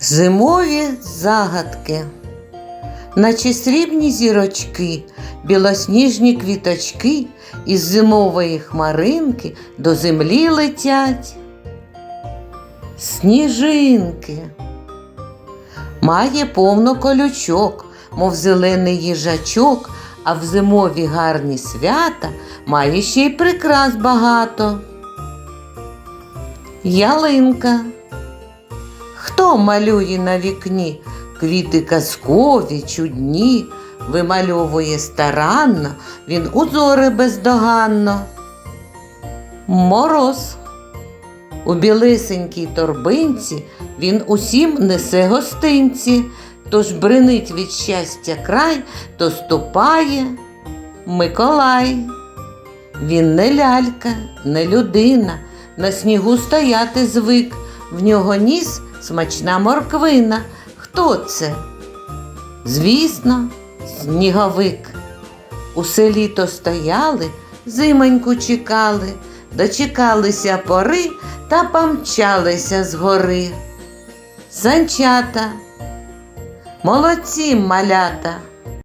Зимові загадки, наче срібні зірочки, білосніжні квіточки із зимової хмаринки до землі летять. Сніжинки. Має повно колючок, мов зелений їжачок, а в зимові гарні свята має ще й прикрас багато. Ялинка. Хто малює на вікні квіти казкові, чудні, вимальовує старанно, він узори бездоганно. Мороз. У білисенькій торбинці він усім несе гостинці, тож бренить від щастя край, то ступає Миколай. Він не лялька, не людина, на снігу стояти звик, в нього ніс смачна морквина. Хто це? Звісно, сніговик. Усе літо стояли, зимоньку чекали, дочекалися пори та помчалися з гори. Санчата. Молодці малята.